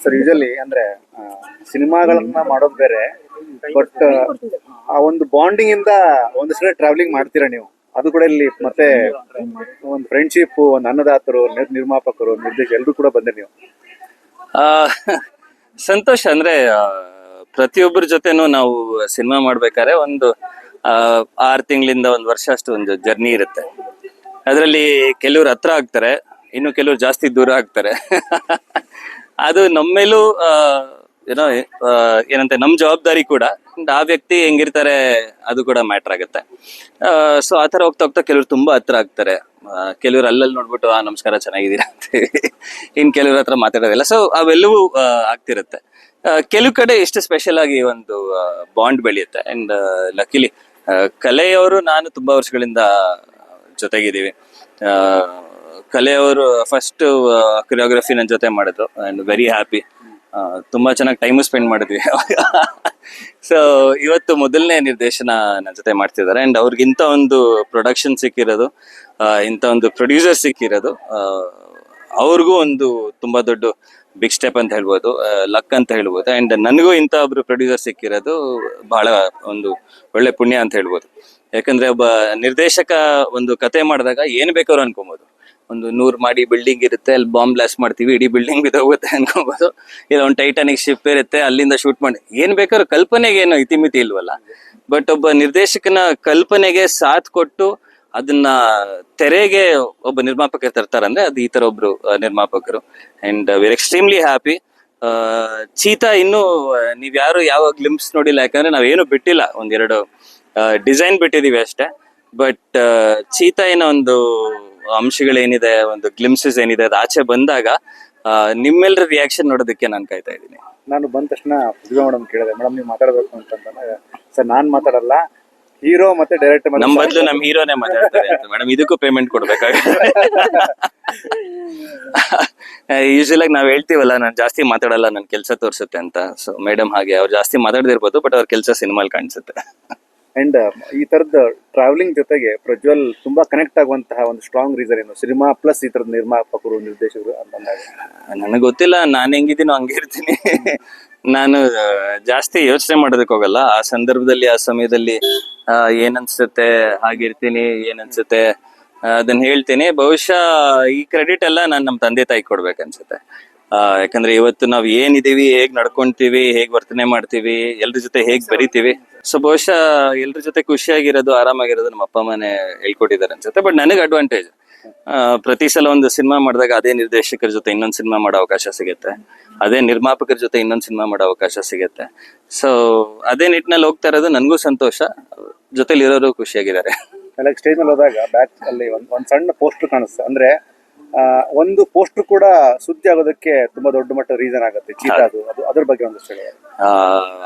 Sir usually ಅಂದ್ರೆ ಸಿನಿಮಾಗಳನ್ನ ಮಾಡೋದು ಬೇರೆ ಬಟ್ ಆ ಒಂದು ಬಾಂಡಿಂಗ್ ಇಂದ ಒಂದಷ್ಟು ಕಡೆ ಟ್ರಾವೆಲಿಂಗ್ ಮಾಡ್ತೀರಾ ನೀವು? ಅದು ಕೂಡ ಇಲ್ಲಿ ಮತ್ತೆ ಒಂದು ಫ್ರೆಂಡ್ಶಿಪ್ ಒಂದು ಅನ್ನದಾತರು ನಿರ್ಮಾಪಕರು ನಿರ್ದೇಶಕ ಎಲ್ಲರೂ ಕೂಡ ಬಂದಿರಿ ನೀವು? ಸಂತೋಷ ಅಂದ್ರೆ ಪ್ರತಿಯೊಬ್ಬರ ಜೊತೆನೂ ನಾವು ಸಿನಿಮಾ ಮಾಡ್ಬೇಕಾದ್ರೆ ಒಂದು ಆರು ತಿಂಗಳಿಂದ ಒಂದು ವರ್ಷ ಅಷ್ಟು ಒಂದು ಜರ್ನಿ ಇರುತ್ತೆ. ಅದರಲ್ಲಿ ಕೆಲವ್ರು ಹತ್ರ ಆಗ್ತಾರೆ ಇನ್ನು ಕೆಲವ್ರು ಜಾಸ್ತಿ ದೂರ ಆಗ್ತಾರೆ. ಅದು ನಮ್ಮೇಲೂ ಏನೋ ಏನಂತೆ, ನಮ್ ಜವಾಬ್ದಾರಿ ಕೂಡ. ಆ ವ್ಯಕ್ತಿ ಹೆಂಗಿರ್ತಾರೆ, ಅದು ಕೂಡ ಮ್ಯಾಟರ್ ಆಗುತ್ತೆ. ಸೊ, ಆ ಥರ ಹೋಗ್ತಾ ಹೋಗ್ತಾ ಕೆಲವ್ರು ತುಂಬಾ ಹತ್ರ ಆಗ್ತಾರೆ. ಕೆಲವ್ರು ಅಲ್ಲಲ್ಲಿ ನೋಡ್ಬಿಟ್ಟು, ಆ, ನಮಸ್ಕಾರ, ಚೆನ್ನಾಗಿದ್ದೀರಾ? ಅಂತೀವಿ ಇನ್ ಕೆಲವ್ರ ಹತ್ರ ಮಾತಾಡೋದಿಲ್ಲ. ಸೊ, ಅವೆಲ್ಲವೂ ಆಗ್ತಿರುತ್ತೆ. ಕೆಲವು ಕಡೆ ಎಷ್ಟು ಸ್ಪೆಷಲ್ ಆಗಿ ಒಂದು ಬಾಂಡ್ ಬೆಳೆಯುತ್ತೆ. ಅಂಡ್ ಲಕ್ಕಿಲಿ ಕಲೆಯವರು ನಾನು ತುಂಬಾ ವರ್ಷಗಳಿಂದ ಜೊತೆಗಿದ್ದೀವಿ. ಕಲೆಯವರು ಫಸ್ಟ್ ಕೊರಿಯೋಗ್ರಫಿ ನನ್ನ ಜೊತೆ ಮಾಡಿದ್ರು ಅಂಡ್ ವೆರಿ ಹ್ಯಾಪಿ ತುಂಬಾ ಚೆನ್ನಾಗಿ ಟೈಮ್ ಸ್ಪೆಂಡ್ ಮಾಡಿದ್ವಿ. ಸೊ ಇವತ್ತು ಮೊದಲನೇ ನಿರ್ದೇಶನ ನನ್ನ ಜೊತೆ ಮಾಡ್ತಿದ್ದಾರೆ ಅಂಡ್ ಅವ್ರಿಗಿಂತ ಒಂದು ಪ್ರೊಡಕ್ಷನ್ ಸಿಕ್ಕಿರೋದು ಇಂಥ ಒಂದು ಪ್ರೊಡ್ಯೂಸರ್ ಸಿಕ್ಕಿರೋದು ಅವ್ರಿಗೂ ಒಂದು ತುಂಬಾ ದೊಡ್ಡ ಬಿಗ್ ಸ್ಟೆಪ್ ಅಂತ ಹೇಳ್ಬೋದು ಲಕ್ ಅಂತ ಹೇಳ್ಬೋದು ಅಂಡ್ ನನಗೂ ಇಂಥ ಒಬ್ರು ಪ್ರೊಡ್ಯೂಸರ್ ಸಿಕ್ಕಿರೋದು ಬಹಳ ಒಂದು ಒಳ್ಳೆ ಪುಣ್ಯ ಅಂತ ಹೇಳ್ಬೋದು. ಯಾಕಂದ್ರೆ ಒಬ್ಬ ನಿರ್ದೇಶಕ ಒಂದು ಕತೆ ಮಾಡಿದಾಗ ಏನ್ ಬೇಕಾದ್ರೂ ಅನ್ಕೊಬೋದು. ಒಂದು ನೂರ್ ಮಾಡಿ ಬಿಲ್ಡಿಂಗ್ ಇರುತ್ತೆ, ಅಲ್ಲಿ ಬಾಂಬ್ ಬ್ಲಾಸ್ಟ್ ಮಾಡ್ತೀವಿ, ಇಡೀ ಬಿಲ್ಡಿಂಗ್ ಬಿದ್ದೋಗುತ್ತೆ ಅನ್ಕೋಬಹುದು ಇಲ್ಲ, ಒಂದು ಟೈಟಾನಿಕ್ ಶಿಪ್ ಇರುತ್ತೆ, ಅಲ್ಲಿಂದ ಶೂಟ್ ಮಾಡಿ. ಏನ್ ಬೇಕಾದ್ರೂ ಕಲ್ಪನೆಗೆ ಏನು ಇತಿಮಿತಿ ಇಲ್ವಲ್ಲ? ಬಟ್ ಒಬ್ಬ ನಿರ್ದೇಶಕನ ಕಲ್ಪನೆಗೆ ಸಾಥ್ ಕೊಟ್ಟು ಅದನ್ನ ತೆರೆಗೆ ಒಬ್ಬ ನಿರ್ಮಾಪಕ ತರ್ತಾರಂದ್ರೆ ಅದು ಈ ತರ ಒಬ್ರು ನಿರ್ಮಾಪಕರು. ಅಂಡ್ ವಿರ್ ಎಕ್ಸ್ಟ್ರೀಮ್ಲಿ ಹ್ಯಾಪಿ ಚೀತಾ ಇನ್ನು ನೀವ್ ಯಾರು ಯಾವ ಗ್ಲಿಮ್ಸ್ ನೋಡಿಲ್ಲ, ಯಾಕಂದ್ರೆ ನಾವೇನು ಬಿಟ್ಟಿಲ್ಲ. ಒಂದೆರಡು ಡಿಸೈನ್ ಬಿಟ್ಟಿದೀವಿ ಅಷ್ಟೇ. ಬಟ್ ಚೀತಾ ಏನೋ ಒಂದು ಅಂಶಗಳೇನಿದೆ ಒಂದು ಗ್ಲಿಮ್ಸಸ್ ಏನಿದೆ ಅದು ಆಚೆ ಬಂದಾಗ ನಿಮ್ಮೆಲ್ಲರ ರಿಯಾಕ್ಷನ್ ನೋಡೋದಕ್ಕೆ ನಾನು ಕಾಯ್ತಾ ಇದ್ದೀನಿ. ನಾನು ಬಂದ ತಕ್ಷಣ ಪ್ರತಿಭಾ ಮೇಡಮ್ ಕೇಳಿದೆ ಮೇಡಮ್ ನೀವು ಮಾತಾಡಬೇಕು ಅಂತಂದ್ರೆ ಸರ್ ನಾನು ಮಾತಾಡಲ್ಲ ಹೀರೋ ಮತ್ತೆ ಡೈರೆಕ್ಟರ್ ನಮ್ಮ ಬದಲು ನಮ್ಮ ಹೀರೋನೇ ಮಾತಾಡ್ತಾರೆ ಅಂತ ಮೇಡಮ್ ಇದಕ್ಕೂ ಪೇಮೆಂಟ್ ಕೊಡ್ಬೇಕಾಗುತ್ತೆ. ಯೂಶಲ್ ಆಗಿ ನಾವು ಹೇಳ್ತೀವಲ್ಲ ನಾನು ಜಾಸ್ತಿ ಮಾತಾಡಲ್ಲ ನನ್ನ ಕೆಲಸ ತೋರಿಸುತ್ತೆ ಅಂತ. ಸೊ ಮೇಡಮ್ ಹಾಗೆ ಅವ್ರು ಜಾಸ್ತಿ ಮಾತಾಡದಿರ್ಬೋದು ಬಟ್ ಅವ್ರ ಕೆಲಸ ಸಿನಿಮಾಲ್ ಕಾಣಿಸುತ್ತೆ. ಅಂಡ್ ಈ ತರದ ಟ್ರಾವೆಲಿಂಗ್ ಜೊತೆಗೆ ಪ್ರಜ್ವಲ್ ತುಂಬಾ ಕನೆಕ್ಟ್ ಆಗುವಂತಹ ಒಂದು ಸ್ಟ್ರಾಂಗ್ ರೀಸನ್ ಏನು? ಸಿನಿಮಾ ಪ್ಲಸ್ ಈ ತರದ ನಿರ್ಮಾಪಕರು ನಿರ್ದೇಶಕರು ಅಂತಂದಾಗ ನನಗೆ ಗೊತ್ತಿಲ್ಲ ನಾನು ಹೆಂಗಿದ್ದೀನೋ ಹಂಗೆ ಇರ್ತೀನಿ. ನಾನು ಜಾಸ್ತಿ ಯೋಚನೆ ಮಾಡೋದಕ್ಕೆ ಹೋಗಲ್ಲ. ಆ ಸಂದರ್ಭದಲ್ಲಿ ಆ ಸಮಯದಲ್ಲಿ ಏನನ್ಸುತ್ತೆ ಏನ್ ಅನ್ಸುತ್ತೆ ಹಾಗಿರ್ತೀನಿ ಏನ್ ಅನ್ಸುತ್ತೆ ಆ, ಅದನ್ನ ಹೇಳ್ತೀನಿ. ಬಹುಶಃ ಈ ಕ್ರೆಡಿಟ್ ಎಲ್ಲ ನಾನು ನಮ್ಮ ತಂದೆ ತಾಯಿ ಕೊಡ್ಬೇಕು ಅನ್ಸುತ್ತೆ. ಆ, ಯಾಕಂದ್ರೆ ಇವತ್ತು ನಾವ್ ಏನಿದೀವಿ ಹೇಗ್ ನಡ್ಕೊಂತೀವಿ ಹೇಗ್ ವರ್ತನೆ ಮಾಡ್ತೀವಿ ಎಲ್ರ ಜೊತೆ ಹೇಗ್ ಬರಿತೀವಿ. ಸೊ ಬಹುಶಃ ಎಲ್ರ ಜೊತೆ ಖುಷಿಯಾಗಿರೋದು, ಆರಾಮಾಗಿರೋದು ನಮ್ಮ ಅಪ್ಪ ಅಮ್ಮನೇ ಹೇಳ್ಕೊಟ್ಟಿದ್ದಾರೆ ಅನ್ಸುತ್ತೆ. ಬಟ್ ನನಗೆ ಅಡ್ವಾಂಟೇಜ್ ಪ್ರತಿ ಸಲ ಒಂದು ಸಿನಿಮಾ ಮಾಡಿದಾಗ ಅದೇ ನಿರ್ದೇಶಕರ ಜೊತೆ ಇನ್ನೊಂದು ಸಿನಿಮಾ ಮಾಡೋ ಅವಕಾಶ ಸಿಗುತ್ತೆ. ಅದೇ ನಿರ್ಮಾಪಕರ ಜೊತೆ ಇನ್ನೊಂದು ಸಿನಿಮಾ ಮಾಡೋ ಅವಕಾಶ ಸಿಗುತ್ತೆ. ಸೊ ಅದೇ ನಿಟ್ಟಿನಲ್ಲಿ ಹೋಗ್ತಾ ಇರೋದು ನನಗೂ ಸಂತೋಷ. ಜೊತೆಲಿ ಇರೋರು ಖುಷಿಯಾಗಿದ್ದಾರೆ ಸ್ಟೇಜ್ ಅಲ್ಲಿ ಹೋದಾಗ ಬ್ಯಾಕ್ ಅಲ್ಲಿ ಒಂದು ಸಣ್ಣ ಪೋಸ್ಟರ್ ಕಾಣಿಸ್ತು ಅಂದ್ರೆ ಒಂದು ಪೋಸ್ಟರ್ ಕೂಡ ಸುದ್ದಿ ಆಗೋದಕ್ಕೆ ತುಂಬಾ ದೊಡ್ಡ ಮಟ್ಟ ರೀಸನ್ ಆಗುತ್ತೆ. ಚೀತಾ ಅದು ಅದು ಅದ್ರ ಬಗ್ಗೆ ಒಂದು ಹೇಳಿ.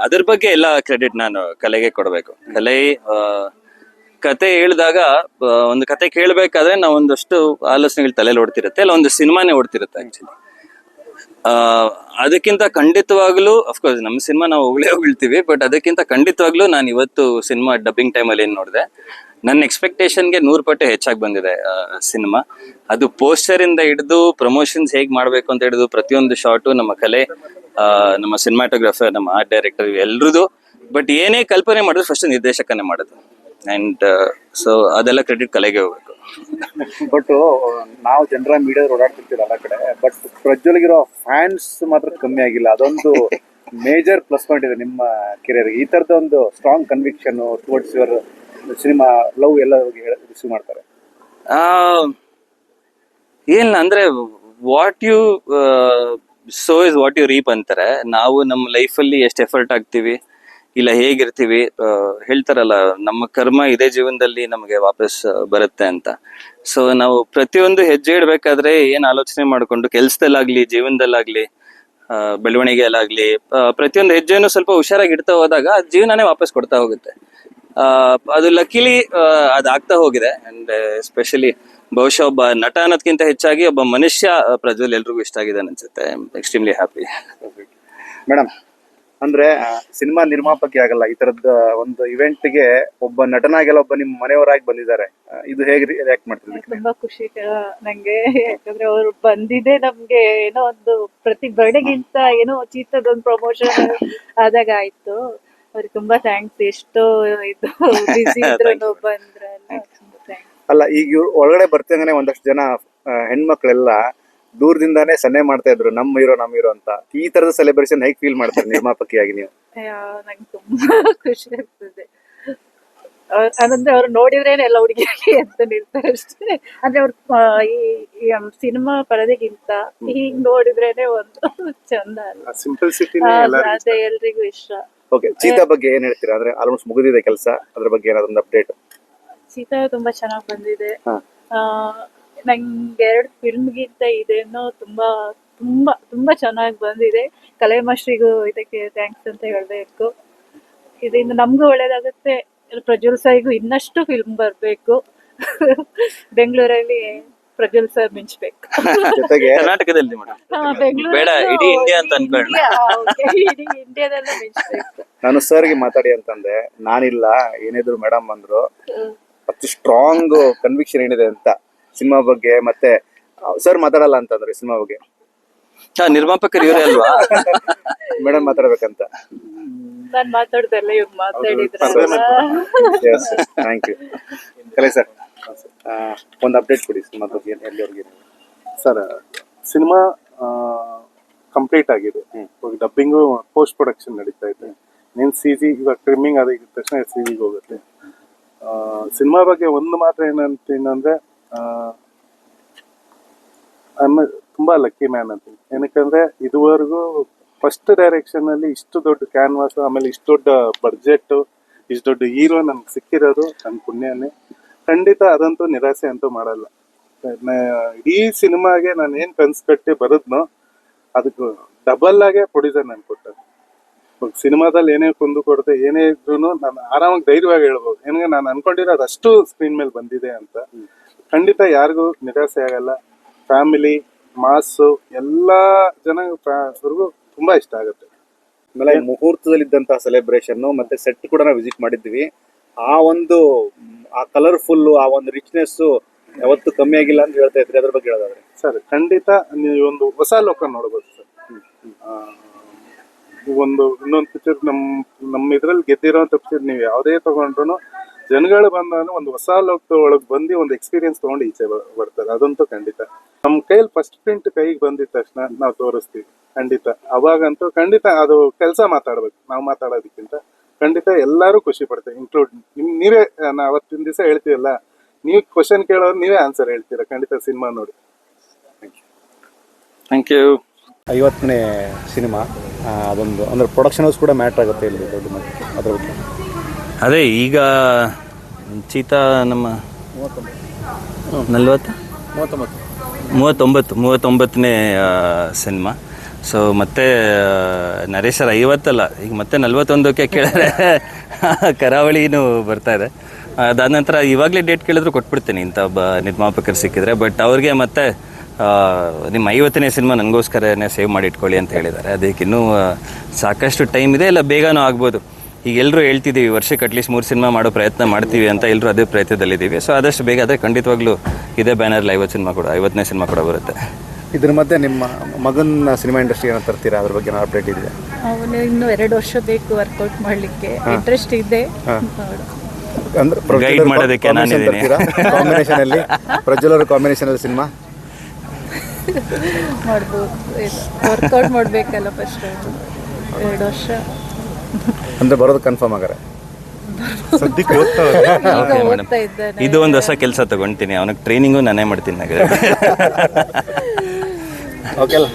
ಅದ್ರ ಬಗ್ಗೆ ಎಲ್ಲ ಕ್ರೆಡಿಟ್ ನಾನು ಕಲೆಗೆ ಕೊಡಬೇಕು. ಕಲೆ ಆ, ಕತೆ ಹೇಳಿದಾಗ ಒಂದು ಕತೆ ಕೇಳಬೇಕಾದ್ರೆ ನಾವು ಒಂದಷ್ಟು ಆಲೋಚನೆಗಳು ತಲೆಯಲ್ಲಿ ಓಡ್ತಿರುತ್ತೆ ಅಲ್ಲ ಒಂದು ಸಿನಿಮಾನೇ ಓಡ್ತಿರುತ್ತೆ ಆಕ್ಚುಲಿ ಅದಕ್ಕಿಂತ ಖಂಡಿತವಾಗ್ಲೂ ಅಫ್ಕೋರ್ಸ್ ನಮ್ಮ ಸಿನಿಮಾ ನಾವು ಹೋಗ್ಲೇ ಹೋಗ್ತೀವಿ ಬಟ್ ಅದಕ್ಕಿಂತ ಖಂಡಿತವಾಗ್ಲೂ ನಾನು ಇವತ್ತು ಸಿನಿಮಾ ಡಬ್ಬಿಂಗ್ ಟೈಮಲ್ಲಿ ಏನು ನೋಡಿದೆ, ನನ್ನ ಎಕ್ಸ್ಪೆಕ್ಟೇಷನ್ಗೆ ನೂರು ಪಟ್ಟು ಹೆಚ್ಚಾಗಿ ಬಂದಿದೆ ಸಿನಿಮಾ. ಅದು ಪೋಸ್ಟರ್ ಇಂದ ಹಿಡಿದು ಪ್ರಮೋಷನ್ಸ್ ಹೇಗ್ ಮಾಡ್ಬೇಕು ಅಂತ ಹಿಡಿದು, ಪ್ರತಿಯೊಂದು ಶಾಟು ನಮ್ಮ ಕಲೆ ನಮ್ಮ ಸಿನಿಮಾಟೋಗ್ರಾಫರ್ ನಮ್ಮ ಆರ್ಟ್ ಡೈರೆಕ್ಟರ್ ಎಲ್ರದ್ದು ಬಟ್ ಏನೇ ಕಲ್ಪನೆ ಮಾಡಿದ್ರು ಫಸ್ಟ್ ನಿರ್ದೇಶಕನೇ ಮಾಡೋದು. ಅಂಡ್ ಸೊ ಅದೆಲ್ಲ ಕ್ರೆಡಿಟ್ ಕಲೆಗೆ ಹೋಗ್ಬೇಕು. ಬಟ್ ನಾವು ಜನರ ಮೀಡಿಯಾ ಓಡಾಡ್ತಿರ್ತೀವಿ ಎಲ್ಲ ಕಡೆ ಬಟ್ ಪ್ರಜ್ವಲ್ಗಿರೋ ಫ್ಯಾನ್ಸ್ ಮಾತ್ರ ಕಮ್ಮಿ ಆಗಿಲ್ಲ. ಅದೊಂದು ಮೇಜರ್ ಪ್ಲಸ್ ಪಾಯಿಂಟ್ ಇದೆ ನಿಮ್ಮ ಕೆರಿಯರ್ ಈ ತರದ ಒಂದು strong conviction towards your cinema love ಎಲ್ಲ ರಿಸೀವ್ ಮಾಡ್ತಾರೆ. ಏನಿಲ್ಲ ಅಂದ್ರೆ what you sow is what you reap ಅಂತಾರೆ. ನಾವು ನಮ್ಮ ಲೈಫಲ್ಲಿ ಎಷ್ಟು ಎಫರ್ಟ್ ಆಗ್ತೀವಿ ಇಲ್ಲ ಹೇಗಿರ್ತೀವಿ ಹೇಳ್ತಾರಲ್ಲ, ನಮ್ಮ ಕರ್ಮ ಇದೇ ಜೀವನದಲ್ಲಿ ನಮಗೆ ವಾಪಸ್ ಬರುತ್ತೆ ಅಂತ. ಸೊ ನಾವು ಪ್ರತಿಯೊಂದು ಹೆಜ್ಜೆ ಇಡ್ಬೇಕಾದ್ರೆ ಏನ್ ಆಲೋಚನೆ ಮಾಡ್ಕೊಂಡು ಕೆಲ್ಸದಲ್ಲಾಗ್ಲಿ, ಜೀವನದಲ್ಲಾಗ್ಲಿ ಬೆಳವಣಿಗೆಯಲ್ಲಾಗ್ಲಿ ಪ್ರತಿಯೊಂದು ಹೆಜ್ಜೆಯನ್ನು ಸ್ವಲ್ಪ ಹುಷಾರಾಗಿ ಇಡ್ತಾ ಹೋದಾಗ ಜೀವನನೇ ವಾಪಸ್ ಕೊಡ್ತಾ ಹೋಗುತ್ತೆ. ಅದು ಲಕ್ಕಿಲಿ ಅದಾಗ್ತಾ ಹೋಗಿದೆ. ಅಂಡ್ ಎಸ್ಪೆಷಲಿ ಬಹುಶಃ ಒಬ್ಬ ನಟ ಅನ್ನೋದ್ಕಿಂತ ಹೆಚ್ಚಾಗಿ ಒಬ್ಬ ಮನುಷ್ಯ ಪ್ರಜ್ವಲ್ ಎಲ್ರಿಗೂ ಇಷ್ಟ ಆಗಿದೆ ಅನ್ಸುತ್ತೆ ಎಕ್ಸ್ಟ್ರೀಮ್ಲಿ ಹ್ಯಾಪಿ ಮೇಡಮ್ ಅಂದ್ರೆ ಸಿನಿಮಾ ನಿರ್ಮಾಪಕಿ ಆಗಲ್ಲ ಈ ತರದ ಒಂದು ಇವೆಂಟ್ಗೆ ಒಬ್ಬ ನಟನಾಗೆಲ್ಲ ಒಬ್ಬ ನಿಮ್ ಮನೆಯವರಾಗಿ ಬಂದಿದ್ದಾರೆ. ಇದು ಹೇಗೆ ರಿಯಾಕ್ಟ್ ಮಾಡ್ತಿದ್ವಿ ತುಂಬಾ ಖುಷಿ ನಂಗೆ. ಯಾಕಂದ್ರೆ ಅವ್ರು ಬಂದಿದೆ ನಮ್ಗೆ ಏನೋ ಒಂದು ಪ್ರತಿ ಬರ್ಡೆಗಿಂತ ಏನೋ ಚೀತದೊಂದು ಪ್ರಮೋಷನ್ ಆದಾಗ ಆಯ್ತು ಅವ್ರಿಗೆ ತುಂಬಾ ಥ್ಯಾಂಕ್ಸ್ ಎಷ್ಟೋ ಇದು ಇದ್ರು ಅಲ್ಲ ಈಗ ಒಳಗಡೆ ಬರ್ತಿದಂಗೆ ಒಂದಷ್ಟು ಜನ ಹೆಣ್ಮಕ್ಳೆಲ್ಲ ದೂರದಿಂದಾನೇ ಸನ್ನೆ ಮಾಡ್ತಾ ಇದ್ರು ನಮ್ಮ ಹೀರೋ ನಮ್ಮ ಹೀರೋ ಅಂತ. ಈ ತರದ ಸೆಲೆಬ್ರೇಷನ್ ಹೇಗೆ ಫೀಲ್ ಮಾಡ್ತಾರೆ ನಿರ್ಮಾಪಕಿಯಾಗಿ ನೀವು? ನಂಗೆ ತುಂಬಾ ಖುಷಿ ಆಗ್ತದೆ. ಅದಂದ್ರೆ ಅವ್ರು ನೋಡಿದ್ರೇನೆ ಎಲ್ಲ ಹುಡುಗಿಯರಿಗೆ ಅಂತ ನಿಲ್ತಾರೆ ಅಷ್ಟೇ. ಅಂದ್ರೆ ಅವ್ರ ಈ ಸಿನಿಮಾ ಪರದೆಗಿಂತ ಹೀಗ್ ನೋಡಿದ್ರೇನೆ ಒಂದು ಚಂದ ಅಲ್ಲ ಅದೇ ಎಲ್ರಿಗೂ ಇಷ್ಟ. ಓಕೆ ಚೀತಾ ಬಗ್ಗೆ ಏನ್ ಹೇಳ್ತೀರಾ? ಅಂದ್ರೆ ಆಲ್ಮೋಸ್ಟ್ ಮುಗಿದಿದೆ ಕೆಲಸ. ಅದ್ರ ಬಗ್ಗೆ ಏನಾದ್ರು ಅಪ್ಡೇಟ್ ಸೀತಾ ತುಂಬಾ ಚೆನ್ನಾಗಿ ಬಂದಿದೆ. ಆ, ನಂಗೆ ಎರಡು ಫಿಲ್ಮ್ಗಿಂತ ಇದೇನೋ ತುಂಬಾ ತುಂಬಾ ತುಂಬಾ ಚೆನ್ನಾಗಿ ಬಂದಿದೆ. ಕಲೆ ಮಾಸ್ಟ್ರಿಗೂ ಇದಕ್ಕೆ ಥ್ಯಾಂಕ್ಸ್ ಅಂತ ಹೇಳ್ಬೇಕು. ಇದರಿಂದ ನಮಗೂ ಒಳ್ಳೇದಾಗುತ್ತೆ. ಪ್ರಜ್ವಲ್ ಸಾಯಿಗೂ ಇನ್ನಷ್ಟು ಫಿಲ್ಮ್ ಬರಬೇಕು. ಬೆಂಗಳೂರಲ್ಲಿ ಪ್ರಜ್ವಲ್ ಸರ್ ಮಿಂಚ್ಬೇಕು. ಜೊತೆಗೆ ಕರ್ನಾಟಕದಲ್ಲಿ ಬೇಡ, ಇಡೀ ಇಂಡಿಯಾ ಅಂತ ಇಡೀ ಇಂಡಿಯಾದಲ್ಲೂ ಮಿಂಚ್ಬೇಕು. ನಾನು ಸರ್ಗೆ ಮಾತಾಡಿ ಅಂತಂದೆ ನಾನಿಲ್ಲ ಏನಿದ್ರು ಮೇಡಮ್ ಅಂದ್ರು. ಅಷ್ಟು ಸ್ಟ್ರಾಂಗ್ ಕನ್ವಿಕ್ಷನ್ ಏನಿದೆ ಅಂತ. ಸಿನಿಮಾ ಬಗ್ಗೆ ಮತ್ತೆ ಸರ್ ಮಾತಾಡಲ್ಲ ಅಂತಂದ್ರೆ ಸಿನಿಮಾ ಬಗ್ಗೆ. ಹಾ ನಿರ್ಮಾಪಕರು ಇವರೇ ಅಲ್ವಾ? ಮೇಡಮ್ ಮಾತಾಡ್ಬೇಕಂತ. ನಾನ್ ಇವ್ರು ಥ್ಯಾಂಕ್ ಯು ಕಲೆ ಸರ್ ಒಂದು ಅಪ್ಡೇಟ್ ಕೊಡಿ ಸಿನಿಮಾ ಬಗ್ಗೆ ಎಲ್ಲಿವರೆಗೆ ಸರ್ ಸಿನಿಮಾ ಕಂಪ್ಲೀಟ್ ಆಗಿದೆ. ಇವಾಗ ಡಬ್ಬಿಂಗು ಪೋಸ್ಟ್ ಪ್ರೊಡಕ್ಷನ್ ನಡೀತಾ ಇದೆ. ನೀನ್ ಸಿ ಜಿ ಇವಾಗ ಟ್ರಿಮ್ಮಿಂಗ್ ಆಗಿದ ತಕ್ಷಣ ಸಿ ಜಿಗೆ ಹೋಗುತ್ತೆ. ಸಿನಿಮಾ ಬಗ್ಗೆ ಒಂದು ಮಾತ್ರ ಏನಂತೀನಿ ಅಂದ್ರೆ ತುಂಬ ಲಕ್ಕಿ ಮ್ಯಾನ್ ಅಂತ ಏನಕ್ಕಂದ್ರೆ ಇದುವರೆಗೂ ಫಸ್ಟ್ ಡೈರೆಕ್ಷನ್ ಅಲ್ಲಿ ಇಷ್ಟು ದೊಡ್ಡ ಕ್ಯಾನ್ವಾಸ್ ಆಮೇಲೆ ಇಷ್ಟು ದೊಡ್ಡ ಬಡ್ಜೆಟ್ ಇಷ್ಟು ದೊಡ್ಡ ಹೀರೋ ನಮ್ಗೆ ಸಿಕ್ಕಿರೋದು ನನ್ನ ಪುಣ್ಯನೇ. ಖಂಡಿತ ಅದಂತೂ ನಿರಾಸೆ ಅಂತೂ ಮಾಡಲ್ಲ. ಇಡೀ ಸಿನಿಮಾಗೆ ನಾನು ಏನು ಕನ್ಸ್ ಕಟ್ಟಿ ಬರದ್ನೋ ಅದಕ್ಕೆ ಡಬಲ್ ಆಗೇ ಪ್ರೊಡ್ಯೂಸರ್ ನನ್ಗೆ ಕೊಟ್ಟ ಸಿನಿಮಾದಲ್ಲಿ ಏನೇ ಕುಂದು ಕೊಡದೆ, ಏನೇ ಇದ್ರು ನಾನು ಆರಾಮಾಗಿ ಧೈರ್ಯವಾಗಿ ಹೇಳ್ಬೋದು. ಏನಂದ್ರೆ ನಾನು ಅನ್ಕೊಂಡಿರೋದು ಅಷ್ಟು ಸ್ಕ್ರೀನ್ ಮೇಲೆ ಬಂದಿದೆ ಅಂತ. ಖಂಡಿತ ಯಾರಿಗೂ ನಿರಾಸೆ ಆಗಲ್ಲ. ಫ್ಯಾಮಿಲಿ ಮಾಸು ಜನ ಜನರಿಗೂ ತುಂಬಾ ಇಷ್ಟ ಆಗುತ್ತೆ. ಆಮೇಲೆ ಮುಹೂರ್ತದಲ್ಲಿದ್ದಂತಹ ಸೆಲೆಬ್ರೇಷನ್ ಮತ್ತೆ ಸೆಟ್ ಕೂಡ ನಾವು ವಿಸಿಟ್ ಮಾಡಿದ್ವಿ. ಆ ಒಂದು ಆ ಕಲರ್ಫುಲ್ ಆ ಒಂದು ರಿಚ್ನೆಸ್ ಯಾವತ್ತು ಕಮ್ಮಿ ಆಗಿಲ್ಲ ಅಂತ ಹೇಳ್ತಾ ಇದ್ರಿ. ಅದ್ರ ಬಗ್ಗೆ ಹೇಳೋದಾದ್ರೆ. ಸರ್ ಖಂಡಿತ ನೀವು ಒಂದು ಹೊಸ ಲೋಕ ನೋಡ್ಬೋದು ಸರ್. ಒಂದು ಇನ್ನೊಂದು ಪಿಕ್ಚರ್ ನಮ್ಮ ನಮ್ಮ ಇದ್ರಲ್ಲಿ ಗೆದ್ದಿರೋ ಪಿಕ್ಚರ್ ನೀವು ಯಾವುದೇ ತಗೊಂಡ್ರು ಜನಗಳು ಬಂದಾಗ ಒಂದು ಹೊಸ ಲೋಕ ಒಳಗೆ ಬಂದು ಒಂದು ಎಕ್ಸ್ಪೀರಿಯನ್ಸ್ ತಗೊಂಡು ಈಚೆ ಬರ್ತಾರೆ. ಅದಂತೂ ಖಂಡಿತ. ನಮ್ಮ ಕೈಯಲ್ಲಿ ಫಸ್ಟ್ ಪ್ರಿಂಟ್ ಕೈಗೆ ಬಂದಿದ ತಕ್ಷಣ ನಾವು ತೋರಿಸ್ತೀವಿ. ಖಂಡಿತ. ಅವಾಗಂತೂ ಖಂಡಿತ ಅದು ಕೆಲಸ ಮಾತಾಡ್ಬೇಕು. ನಾವು ಮಾತಾಡೋದಕ್ಕಿಂತ ಖಂಡಿತ ಎಲ್ಲರೂ ಖುಷಿ ಪಡ್ತೇವೆ. ಇನ್ಕ್ಲೂಡ್ ನಿಮ್ ನೀವೇ ನಾ ಅವತ್ತಿನ ದಿವಸ ಹೇಳ್ತೀವಲ್ಲ ನೀವು ಕ್ವಶನ್ ಕೇಳೋರು ನೀವೇ ಆನ್ಸರ್ ಹೇಳ್ತೀರಾ? ಖಂಡಿತ ಸಿನಿಮಾ ನೋಡಿ. ಥ್ಯಾಂಕ್ ಯು ಐವತ್ತನೇ ಸಿನಿಮಾ ಅದೊಂದು ಅಂದ್ರೆ ಪ್ರೊಡಕ್ಷನ್ ಹೌಸ್ ಕೂಡ ಮ್ಯಾಟ್ರ್ ಆಗುತ್ತೆ ಇಲ್ಲಿ ದೊಡ್ಡ ಅದ್ರ ಬಗ್ಗೆ ಅದೇ ಈಗ ಚೀತಾ ನಮ್ಮ ನಲ್ವತ್ತು? ಮೂವತ್ತೊಂಬತ್ತು, ಮೂವತ್ತೊಂಬತ್ತನೇ ಸಿನಿಮಾ ಸೊ ಮತ್ತೆ ನರೇಶರ ನರೇಶ್ ಸರ್ ಐವತ್ತಲ್ಲ, ಈಗ ಮತ್ತೆ ನಲ್ವತ್ತೊಂದಕ್ಕೆ ಕೇಳಿದ್ರೆ ಕರಾವಳಿನೂ ಬರ್ತಾ ಇದೆ. ಅದಾದ ನಂತರ ಇವಾಗಲೇ ಡೇಟ್ ಕೇಳಿದ್ರು ಕೊಟ್ಬಿಡ್ತೀನಿ ಇಂಥ ಒಬ್ಬ ನಿರ್ಮಾಪಕರು ಸಿಕ್ಕಿದ್ರೆ ಬಟ್ ಅವ್ರಿಗೆ ಮತ್ತೆ ನಿಮ್ಮ ಐವತ್ತನೇ ಸಿನಿಮಾ ನನಗೋಸ್ಕರನೇ ಸೇವ್ ಮಾಡಿ ಇಟ್ಕೊಳ್ಳಿ ಅಂತ ಹೇಳಿದ್ದಾರೆ. ಅದಕ್ಕೆ ಇನ್ನೂ ಸಾಕಷ್ಟು ಟೈಮ್ ಇದೆ, ಇಲ್ಲ ಬೇಗನೂ ಆಗ್ಬೋದು. ಈಗ ಎಲ್ಲರೂ ಹೇಳ್ತಿದ್ದೀವಿ ವರ್ಷಕ್ಕೆ ಅಟ್ಲೀಸ್ಟ್ ಮೂರು ಸಿನಿಮಾ ಮಾಡೋ ಪ್ರಯತ್ನ ಮಾಡ್ತೀವಿ ಅಂತ ಎಲ್ಲರೂ ಅದೇ ಪ್ರಯತ್ನದಲ್ಲಿದ್ದೀವಿ. ಸೊ ಆದಷ್ಟು ಬೇಗ ಅದೇ ಖಂಡಿತವಾಗ್ಲೂ ಇದೇ ಬ್ಯಾನರ್ ಐವತ್ತು ಸಿನಿಮಾ ಕೂಡ ಐವತ್ತನೇ ಸಿನಿಮಾ ಕೂಡ ಬರುತ್ತೆ. ಇದ್ರ ಮಧ್ಯೆ ನಿಮ್ಮ ಮಗನ ಸಿನಿಮಾ ಇಂಡಸ್ಟ್ರಿ ಏನೋ ತರ್ತೀರಾ? ಅದ್ರ ಬಗ್ಗೆ ಅಪ್ಡೇಟ್ ಇದೆ ಅವನು ಇನ್ನು ಎರಡು ವರ್ಷ ಬೇಕು ವರ್ಕೌಟ್ ಮಾಡ್ಲಿಕ್ಕೆ. ಇಂಟ್ರೆಸ್ಟ್ ಇದೆ. ಅಂದ್ರೆ ಗೈಡ್ ಮಾಡೋದಕ್ಕೆ ನಾನಿದ್ದೀನಿ. ಕಾಂಬಿನೇಷನ್ ಅಲ್ಲಿ? ಪ್ರಜ್ವಲ್ ಅವ್ರ ಕಾಂಬಿನೇಷನ್ ಅಲ್ಲಿ ಸಿನಿಮಾ ಮಾಡ್ಬೋದು ವರ್ಕೌಟ್ ಮಾಡಬೇಕಲ್ಲ ಫಸ್ಟ್ ಎರಡು ವರ್ಷ. ಅಂದ್ರೆ ಬರೋದು ಕನ್ಫರ್ಮ್ ಆಗಾರೆ. ಸದ್ಯಕ್ಕೆ ಓಕೆ ಮೇಡಮ್ Okay, ಓದ್ತಾ ಇದ್ದಾನೆ. ಇದು ಒಂದು ಹೊಸ ಕೆಲಸ ತಗೊಂತೀನಿ ಅವನಿಗೆ ಟ್ರೈನಿಂಗು ನಾನೇ ಮಾಡ್ತೀನಿ ಹಾಗಾದ್ರೆ. ಓಕೆ ಅಲ್ಲ?